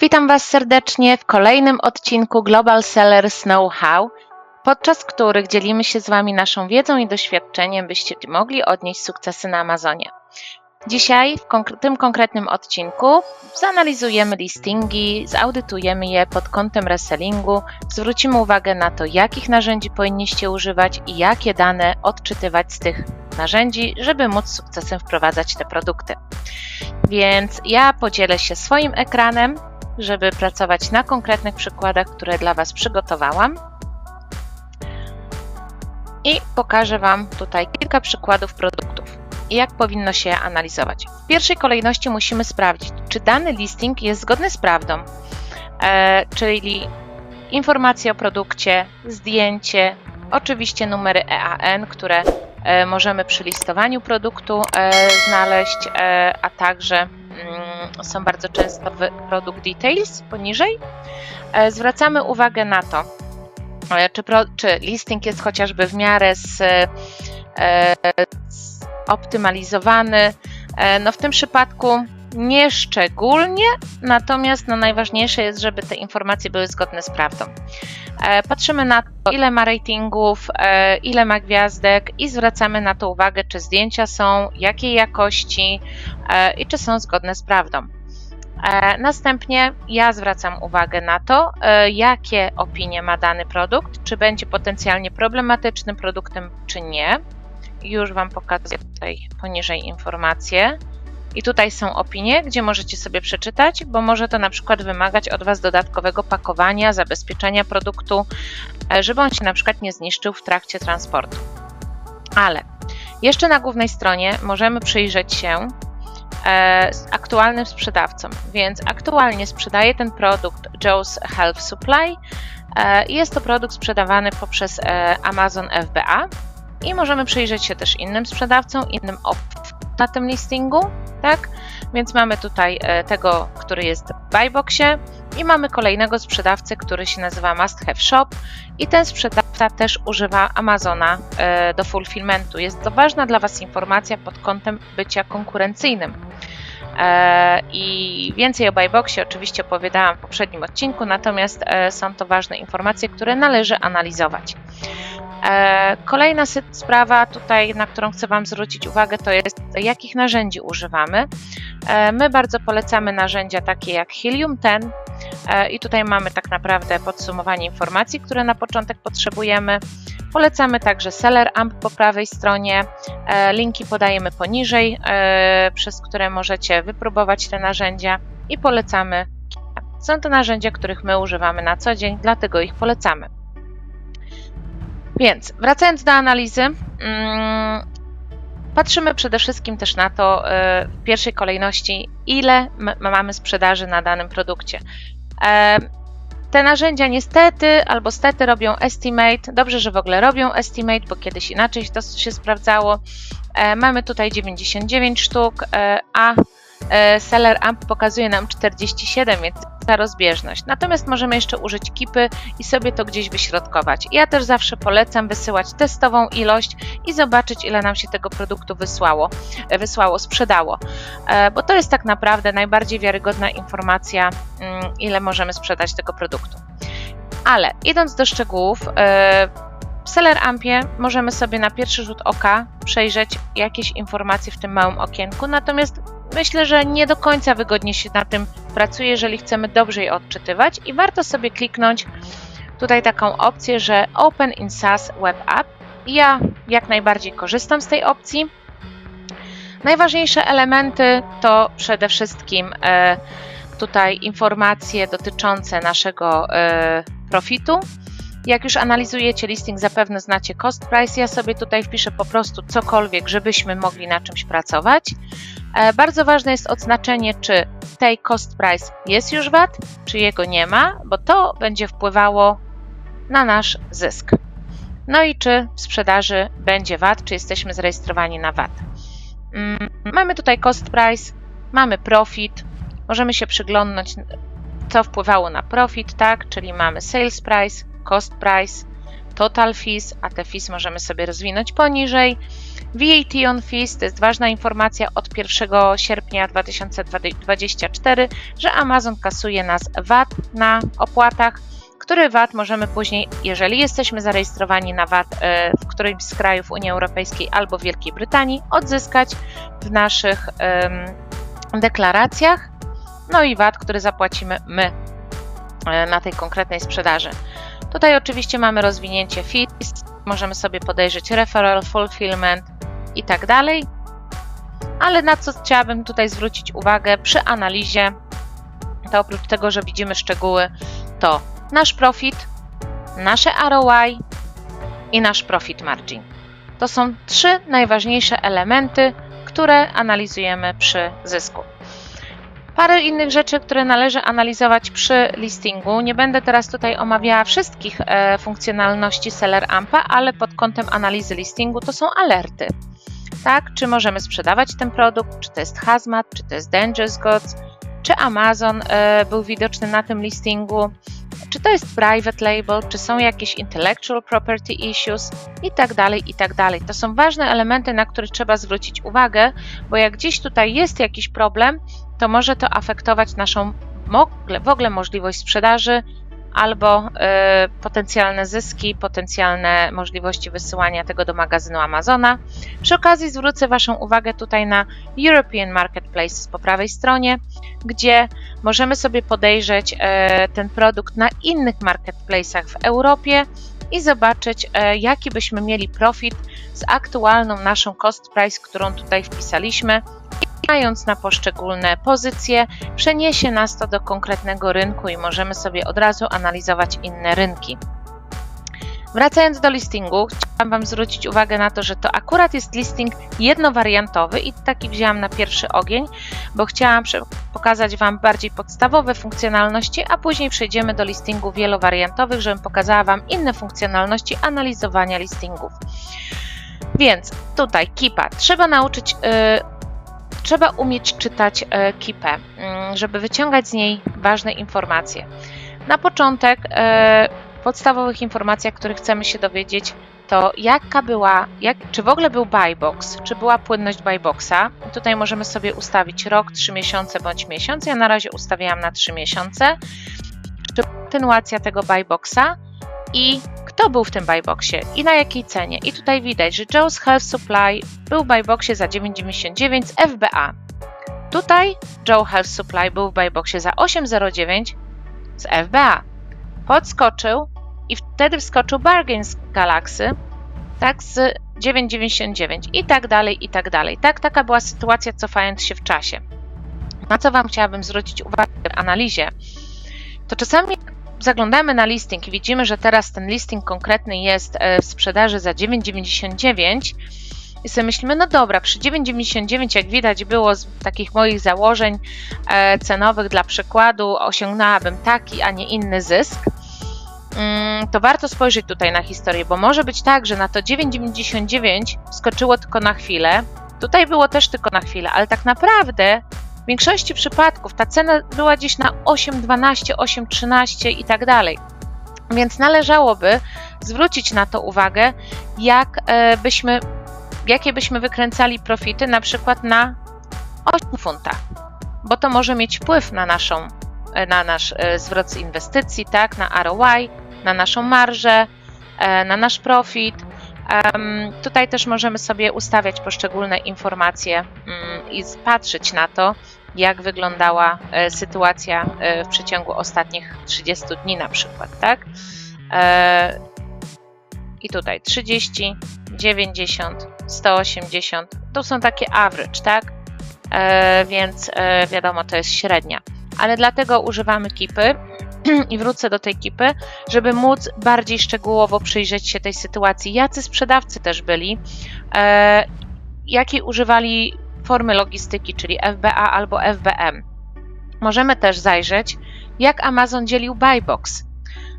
Witam Was serdecznie w kolejnym odcinku Global Sellers Know-how, podczas których dzielimy się z Wami naszą wiedzą i doświadczeniem, byście mogli odnieść sukcesy na Amazonie. Dzisiaj w tym konkretnym odcinku zanalizujemy listingi, zaudytujemy je pod kątem resellingu, zwrócimy uwagę na to, jakich narzędzi powinniście używać i jakie dane odczytywać z tych narzędzi, żeby móc z sukcesem wprowadzać te produkty. Więc ja podzielę się swoim ekranem, żeby pracować na konkretnych przykładach, które dla Was przygotowałam. I pokażę Wam tutaj kilka przykładów produktów i jak powinno się analizować. W pierwszej kolejności musimy sprawdzić, czy dany listing jest zgodny z prawdą, e, czyli informacje o produkcie, zdjęcie, oczywiście numery EAN, które e, możemy przy listowaniu produktu e, znaleźć, e, a także mm, są bardzo często w details poniżej. E, Zwracamy uwagę na to, e, czy, pro, czy listing jest chociażby w miarę z, e, optymalizowany. E, No w tym przypadku nie szczególnie, natomiast no najważniejsze jest, żeby te informacje były zgodne z prawdą. E, Patrzymy na to, ile ma ratingów, e, ile ma gwiazdek i zwracamy na to uwagę, czy zdjęcia są, jakiej jakości i czy są zgodne z prawdą. Następnie ja zwracam uwagę na to, jakie opinie ma dany produkt, czy będzie potencjalnie problematycznym produktem, czy nie. Już Wam pokazuję tutaj poniżej informacje. I tutaj są opinie, gdzie możecie sobie przeczytać, bo może to na przykład wymagać od Was dodatkowego pakowania, zabezpieczenia produktu, e, żeby on się na przykład nie zniszczył w trakcie transportu. Ale jeszcze na głównej stronie możemy przyjrzeć się e, z aktualnym sprzedawcą, więc aktualnie sprzedaje ten produkt Joe's Health Supply e, jest to produkt sprzedawany poprzez Amazon FBA i możemy przyjrzeć się też innym sprzedawcom, innym na tym listingu, tak? Więc mamy tutaj e, tego, który jest w buyboxie i mamy kolejnego sprzedawcę, który się nazywa Must Have Shop i ten sprzedawca też używa Amazona e, do fulfillmentu. Jest to ważna dla Was informacja pod kątem bycia konkurencyjnym. E, I więcej o buyboxie oczywiście opowiadałam w poprzednim odcinku, natomiast są to ważne informacje, które należy analizować. E, Kolejna sprawa tutaj, na którą chcę Wam zwrócić uwagę, to jest jakich narzędzi używamy. E, My bardzo polecamy narzędzia takie jak Helium 10 e, i tutaj mamy tak naprawdę podsumowanie informacji, które na początek potrzebujemy. Polecamy także Seller Amp po prawej stronie. Linki podajemy poniżej, przez które możecie wypróbować te narzędzia i polecamy. Są to narzędzia, których my używamy na co dzień, dlatego ich polecamy. Więc wracając do analizy, mm, patrzymy przede wszystkim też na to e, w pierwszej kolejności, ile mamy sprzedaży na danym produkcie. E, Te narzędzia niestety albo stety robią estimate. Dobrze, że w ogóle robią estimate, bo kiedyś inaczej to się sprawdzało. E, Mamy tutaj 99 sztuk, a Seller Amp pokazuje nam 47, więc ta rozbieżność. Natomiast możemy jeszcze użyć kipy i sobie to gdzieś wyśrodkować. Ja też zawsze polecam wysyłać testową ilość i zobaczyć, ile nam się tego produktu wysłało, e, wysłało, sprzedało. E, Bo to jest tak naprawdę najbardziej wiarygodna informacja, mm, ile możemy sprzedać tego produktu. Ale idąc do szczegółów, e, w Seller Ampie możemy sobie na pierwszy rzut oka przejrzeć jakieś informacje w tym małym okienku, natomiast myślę, że nie do końca wygodnie się na tym pracuje, jeżeli chcemy dobrze je odczytywać i warto sobie kliknąć tutaj taką opcję, że Open in SAS Web App. Ja jak najbardziej korzystam z tej opcji. Najważniejsze elementy to przede wszystkim e, tutaj informacje dotyczące naszego e, profitu. Jak już analizujecie listing, zapewne znacie cost price. Ja sobie tutaj wpiszę po prostu cokolwiek, żebyśmy mogli na czymś pracować. E, Bardzo ważne jest odznaczenie, czy tej cost price jest już VAT, czy jego nie ma, bo to będzie wpływało na nasz zysk. No i czy w sprzedaży będzie VAT, czy jesteśmy zarejestrowani na VAT. Mm, Mamy tutaj cost price, mamy profit, możemy się przyglądnąć, co wpływało na profit, tak, czyli mamy sales price, cost price, total fees, a te fees możemy sobie rozwinąć poniżej. VAT on fees to jest ważna informacja od 1 sierpnia 2024, że Amazon kasuje nas VAT na opłatach, który VAT możemy później, jeżeli jesteśmy zarejestrowani na VAT e, w którymś z krajów Unii Europejskiej albo Wielkiej Brytanii, odzyskać w naszych deklaracjach. No i VAT, który zapłacimy my e, na tej konkretnej sprzedaży. Tutaj oczywiście mamy rozwinięcie fees, możemy sobie podejrzeć referral, fulfillment i tak dalej. Ale na co chciałabym tutaj zwrócić uwagę przy analizie, to oprócz tego, że widzimy szczegóły, to nasz profit, nasze ROI i nasz profit margin. To są trzy najważniejsze elementy, które analizujemy przy zysku. Parę innych rzeczy, które należy analizować przy listingu. Nie będę teraz tutaj omawiała wszystkich e, funkcjonalności Seller Ampa, ale pod kątem analizy listingu to są alerty. Tak, czy możemy sprzedawać ten produkt, czy to jest hazmat, czy to jest dangerous goods, czy Amazon e, był widoczny na tym listingu, czy to jest private label, czy są jakieś intellectual property issues? I tak dalej, i tak dalej. To są ważne elementy, na które trzeba zwrócić uwagę, bo jak gdzieś tutaj jest jakiś problem, to może to afektować naszą w ogóle możliwość sprzedaży albo y, potencjalne zyski, potencjalne możliwości wysyłania tego do magazynu Amazona. Przy okazji zwrócę Waszą uwagę tutaj na European Marketplace po prawej stronie, gdzie możemy sobie podejrzeć y, ten produkt na innych marketplace'ach w Europie i zobaczyć, y, jaki byśmy mieli profit z aktualną naszą cost price, którą tutaj wpisaliśmy Klikając na poszczególne pozycje, przeniesie nas to do konkretnego rynku i możemy sobie od razu analizować inne rynki. Wracając do listingu, chciałam Wam zwrócić uwagę na to, że to akurat jest listing jednowariantowy i taki wzięłam na pierwszy ogień, bo chciałam pokazać Wam bardziej podstawowe funkcjonalności, a później przejdziemy do listingu wielowariantowych, żebym pokazała Wam inne funkcjonalności analizowania listingów. Więc tutaj Kipa. Trzeba nauczyć yy, trzeba umieć czytać e, kipę, mm, żeby wyciągać z niej ważne informacje. Na początek e, podstawowych informacji, których chcemy się dowiedzieć, to jaka była, jak, czy w ogóle był buybox, czy była płynność buyboxa. Tutaj możemy sobie ustawić rok, 3 miesiące bądź miesiąc. Ja na razie ustawiałam na 3 miesiące. Czy kontynuacja tego buyboxa i kto był w tym buyboxie i na jakiej cenie. I tutaj widać, że Joe's Health Supply był w buyboxie za 9,99 z FBA. Tutaj Joe Health Supply był w buyboxie za 8,09 z FBA. Podskoczył i wtedy wskoczył Bargains Galaxy tak z 9,99 i tak dalej, i tak dalej. Tak, taka była sytuacja cofając się w czasie. Na co Wam chciałabym zwrócić uwagę w analizie, to czasami zaglądamy na listing i widzimy, że teraz ten listing konkretny jest e, w sprzedaży za 9,99 i sobie myślimy, no dobra, przy 9,99 jak widać było z takich moich założeń e, cenowych dla przykładu osiągnęłabym taki, a nie inny zysk, mm, to warto spojrzeć tutaj na historię, bo może być tak, że na to 9,99 skoczyło tylko na chwilę, tutaj było też tylko na chwilę, ale tak naprawdę w większości przypadków ta cena była gdzieś na 8,12, 8,13 i tak dalej. Więc należałoby zwrócić na to uwagę, jak e, byśmy, jakie byśmy wykręcali profity na przykład na 8 funtach, bo to może mieć wpływ na, naszą, e, na nasz e, zwrot z inwestycji, tak, na ROI, na naszą marżę, na nasz profit. Tutaj też możemy sobie ustawiać poszczególne informacje mm, i patrzeć na to, jak wyglądała e, sytuacja e, w przeciągu ostatnich 30 dni na przykład, tak? E, I tutaj 30, 90, 180, to są takie average, tak? Więc wiadomo, to jest średnia. Ale dlatego używamy kipy i wrócę do tej kipy, żeby móc bardziej szczegółowo przyjrzeć się tej sytuacji. Jacy sprzedawcy też byli, jakiej używali formy logistyki, czyli FBA albo FBM. Możemy też zajrzeć, jak Amazon dzielił Buybox.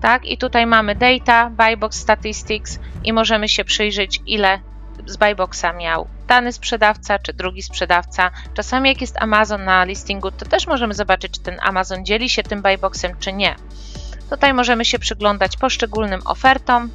Tak, i tutaj mamy data, Buybox Statistics i możemy się przyjrzeć, ile z Buyboxa miał dany sprzedawca czy drugi sprzedawca. Czasami jak jest Amazon na listingu, to też możemy zobaczyć, czy ten Amazon dzieli się tym Buyboxem, czy nie. Tutaj możemy się przyglądać poszczególnym ofertom,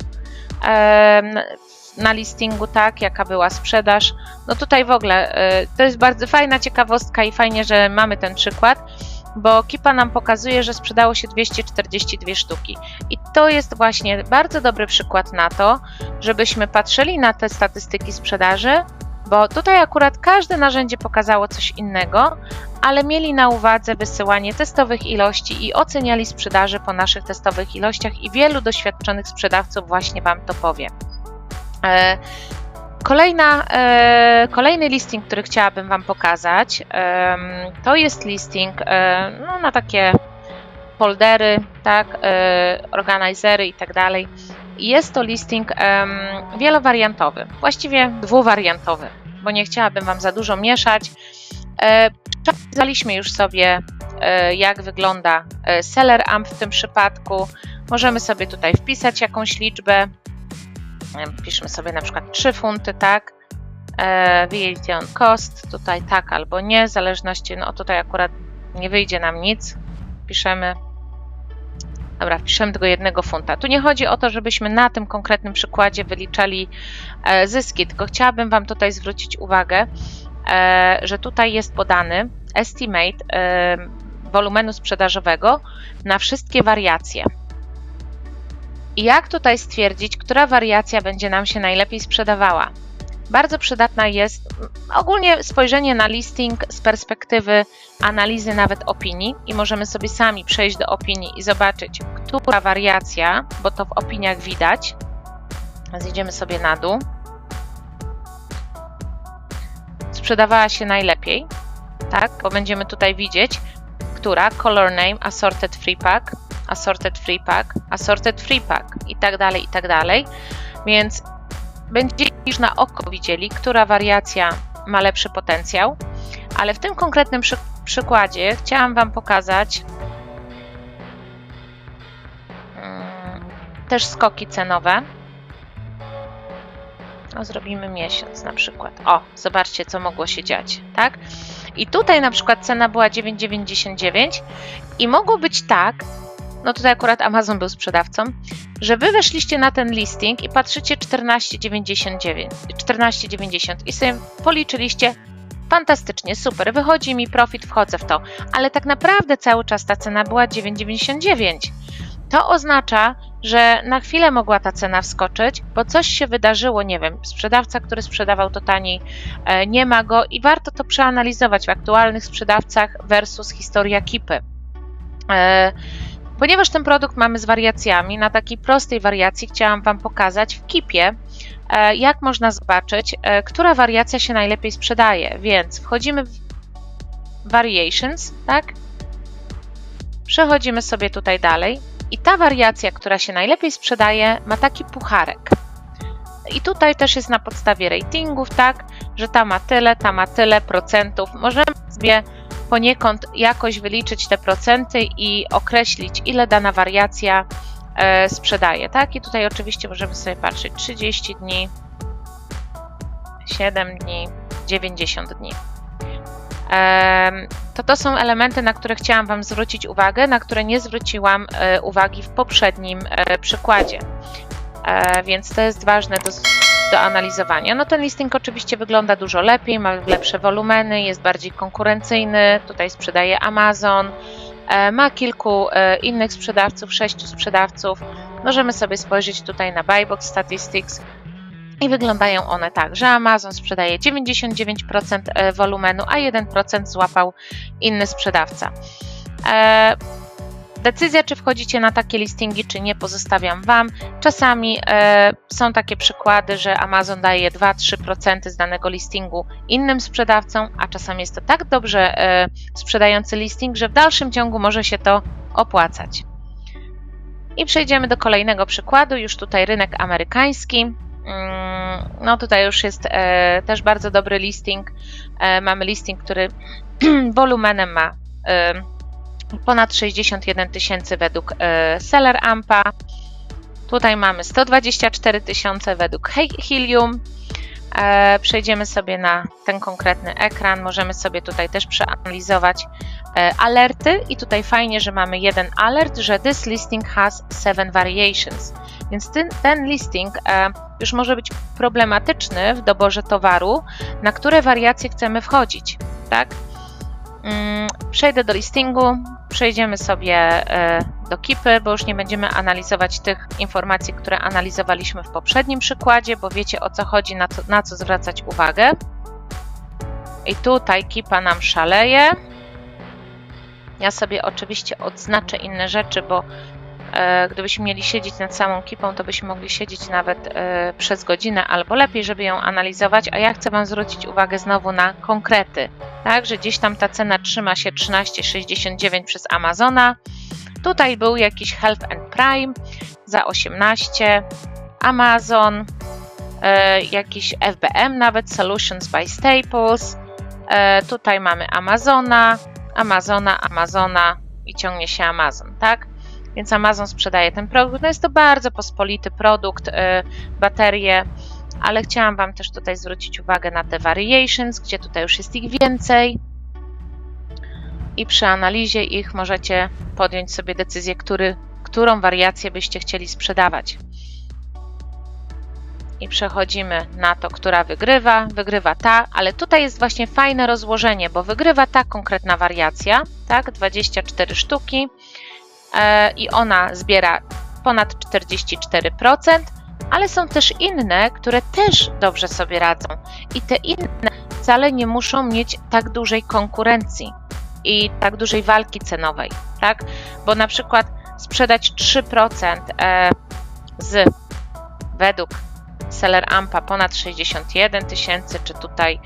na listingu, tak, jaka była sprzedaż. No tutaj w ogóle e, to jest bardzo fajna ciekawostka i fajnie, że mamy ten przykład, bo Kipa nam pokazuje, że sprzedało się 242 sztuki. I to jest właśnie bardzo dobry przykład na to, żebyśmy patrzyli na te statystyki sprzedaży, bo tutaj akurat każde narzędzie pokazało coś innego, ale mieli na uwadze wysyłanie testowych ilości i oceniali sprzedaży po naszych testowych ilościach i wielu doświadczonych sprzedawców właśnie Wam to powie. E, Kolejna, e, kolejny listing, który chciałabym Wam pokazać, em, to jest listing e, no, na takie foldery, tak, e, organizery i tak dalej. Jest to listing em, wielowariantowy, właściwie dwuwariantowy, bo nie chciałabym Wam za dużo mieszać. E, już sobie, e, jak wygląda e, seller amp w tym przypadku. Możemy sobie tutaj wpisać jakąś liczbę. E, Piszmy sobie na przykład 3 funty, tak? E, on cost, tutaj tak albo nie, w zależności, no tutaj akurat nie wyjdzie nam nic. Piszemy Dobra, wpiszemy tego jednego funta. Tu nie chodzi o to, żebyśmy na tym konkretnym przykładzie wyliczali e, zyski, tylko chciałabym Wam tutaj zwrócić uwagę, e, że tutaj jest podany estimate wolumenu sprzedażowego na wszystkie wariacje. Jak tutaj stwierdzić, która wariacja będzie nam się najlepiej sprzedawała? Bardzo przydatna jest mm, ogólnie spojrzenie na listing z perspektywy analizy nawet opinii i możemy sobie sami przejść do opinii i zobaczyć, która wariacja, bo to w opiniach widać. Zjedziemy sobie na dół. Sprzedawała się najlepiej, tak? Bo będziemy tutaj widzieć, która color name, assorted free pack, assorted free pack, assorted free pack i tak dalej, i tak dalej. Więc będziecie już na oko widzieli, która wariacja ma lepszy potencjał, ale w tym konkretnym przy przykładzie chciałam Wam pokazać mm, też skoki cenowe. No, zrobimy miesiąc na przykład. O, zobaczcie, co mogło się dziać, tak? I tutaj na przykład cena była 9,99 i mogło być tak, no tutaj akurat Amazon był sprzedawcą, że wy weszliście na ten listing i patrzycie 14,99, 14,90 i sobie policzyliście fantastycznie, super, wychodzi mi profit, wchodzę w to, ale tak naprawdę cały czas ta cena była 9,99. To oznacza, że na chwilę mogła ta cena wskoczyć, bo coś się wydarzyło, nie wiem, sprzedawca, który sprzedawał to taniej, e, nie ma go i warto to przeanalizować w aktualnych sprzedawcach versus historia kipy. Ponieważ ten produkt mamy z wariacjami, na takiej prostej wariacji chciałam Wam pokazać w kipie, e, jak można zobaczyć, e, która wariacja się najlepiej sprzedaje. Więc wchodzimy w Variations, tak? Przechodzimy sobie tutaj dalej i ta wariacja, która się najlepiej sprzedaje, ma taki pucharek. I tutaj też jest na podstawie ratingów, tak, że ta ma tyle, ta ma tyle procentów. Możemy sobie poniekąd jakoś wyliczyć te procenty i określić, ile dana wariacja e, sprzedaje. Tak? I tutaj oczywiście możemy sobie patrzeć 30 dni, 7 dni, 90 dni. To to są elementy, na które chciałam Wam zwrócić uwagę, na które nie zwróciłam e, uwagi w poprzednim e, przykładzie. Więc to jest ważne do, do analizowania. No ten listing oczywiście wygląda dużo lepiej, ma lepsze wolumeny, jest bardziej konkurencyjny. Tutaj sprzedaje Amazon, ma kilku innych sprzedawców, sześciu sprzedawców. Możemy sobie spojrzeć tutaj na Buybox Statistics. I wyglądają one tak, że Amazon sprzedaje 99% wolumenu, a 1% złapał inny sprzedawca. Decyzja, czy wchodzicie na takie listingi, czy nie, pozostawiam Wam. Czasami e, są takie przykłady, że Amazon daje 2-3% z danego listingu innym sprzedawcom, a czasami jest to tak dobrze e, sprzedający listing, że w dalszym ciągu może się to opłacać. I przejdziemy do kolejnego przykładu, już tutaj rynek amerykański. Mm, no tutaj już jest e, też bardzo dobry listing. E, mamy listing, który wolumenem ma e, ponad 61 tysięcy według e, Seller Ampa. Tutaj mamy 124 tysiące według Helium. E, przejdziemy sobie na ten konkretny ekran. Możemy sobie tutaj też przeanalizować e, alerty i tutaj fajnie, że mamy jeden alert, że this listing has seven variations. Więc ten, ten listing już może być problematyczny w doborze towaru, na które wariacje chcemy wchodzić, tak? Mm, przejdę do listingu, przejdziemy sobie e, do kipy, bo już nie będziemy analizować tych informacji, które analizowaliśmy w poprzednim przykładzie, bo wiecie o co chodzi, na, na co zwracać uwagę. I tutaj kipa nam szaleje. Ja sobie oczywiście odznaczę inne rzeczy, bo gdybyśmy mieli siedzieć nad samą kipą, to byśmy mogli siedzieć nawet e, przez godzinę albo lepiej, żeby ją analizować, a ja chcę Wam zwrócić uwagę znowu na konkrety, tak, że gdzieś tam ta cena trzyma się 13,69 przez Amazona. Tutaj był jakiś Health and Prime za 18, Amazon, e, jakiś FBM nawet, Solutions by Staples, E, tutaj mamy Amazona, Amazona, Amazona i ciągnie się Amazon, tak? Więc Amazon sprzedaje ten produkt. No jest to bardzo pospolity produkt, e, baterie, ale chciałam Wam też tutaj zwrócić uwagę na te variations, gdzie tutaj już jest ich więcej. I przy analizie ich możecie podjąć sobie decyzję, który, którą wariację byście chcieli sprzedawać i przechodzimy na to, która wygrywa. Wygrywa ta, ale tutaj jest właśnie fajne rozłożenie, bo wygrywa ta konkretna wariacja, tak, 24 sztuki i ona zbiera ponad 44%, ale są też inne, które też dobrze sobie radzą i te inne wcale nie muszą mieć tak dużej konkurencji i tak dużej walki cenowej, tak, bo na przykład sprzedać 3% e, z według seller ampa ponad 61 tysięcy, czy tutaj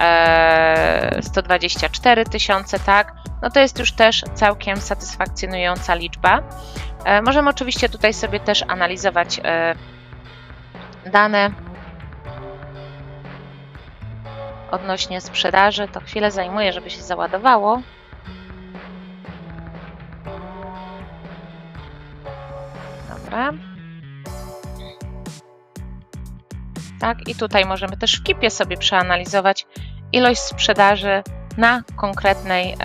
e, 124 tysiące, tak? No to jest już też całkiem satysfakcjonująca liczba. E, możemy oczywiście tutaj sobie też analizować e, dane odnośnie sprzedaży. To chwilę zajmuje, żeby się załadowało. Dobra. tak? I tutaj możemy też w kipie sobie przeanalizować ilość sprzedaży na, konkretnej,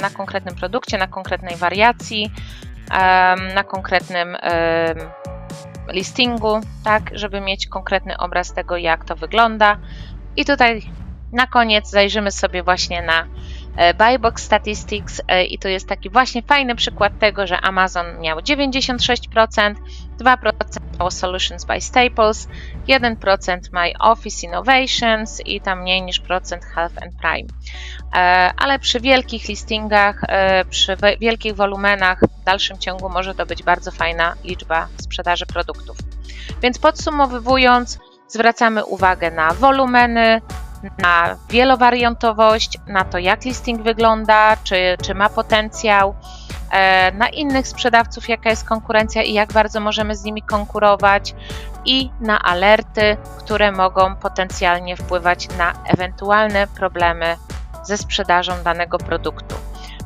na konkretnym produkcie, na konkretnej wariacji, na konkretnym listingu, tak, żeby mieć konkretny obraz tego, jak to wygląda. I tutaj na koniec zajrzymy sobie właśnie na E, Buybox Statistics e, i to jest taki właśnie fajny przykład tego, że Amazon miał 96%, 2% miało Solutions by Staples, 1% My Office Innovations i tam mniej niż procent Health and Prime. E, ale przy wielkich listingach, przy wielkich wolumenach w dalszym ciągu może to być bardzo fajna liczba sprzedaży produktów. Więc podsumowując, zwracamy uwagę na wolumeny, na wielowariantowość, na to jak listing wygląda, czy, czy ma potencjał, e, na innych sprzedawców, jaka jest konkurencja i jak bardzo możemy z nimi konkurować, i na alerty, które mogą potencjalnie wpływać na ewentualne problemy ze sprzedażą danego produktu.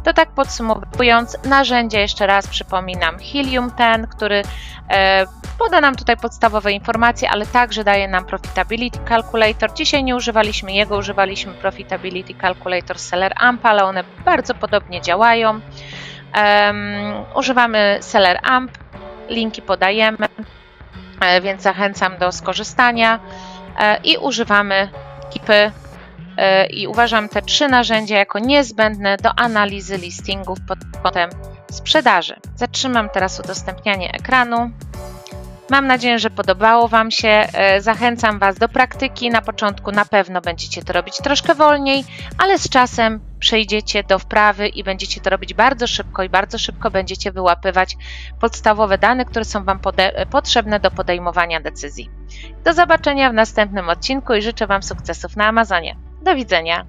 To tak podsumowując, narzędzie jeszcze raz przypominam Helium 10, który e, poda nam tutaj podstawowe informacje, ale także daje nam Profitability Calculator. Dzisiaj nie używaliśmy jego, używaliśmy Profitability Calculator Seller Amp, ale one bardzo podobnie działają. Um, używamy Seller Amp, linki podajemy, e, więc zachęcam do skorzystania e, i używamy ekipy E, i uważam te trzy narzędzia jako niezbędne do analizy listingów pod kątem sprzedaży. Zatrzymam teraz udostępnianie ekranu. Mam nadzieję, że podobało Wam się. E, zachęcam Was do praktyki. Na początku na pewno będziecie to robić troszkę wolniej, ale z czasem przejdziecie do wprawy i będziecie to robić bardzo szybko i bardzo szybko będziecie wyłapywać podstawowe dane, które są Wam potrzebne do podejmowania decyzji. Do zobaczenia w następnym odcinku i życzę Wam sukcesów na Amazonie. Do widzenia.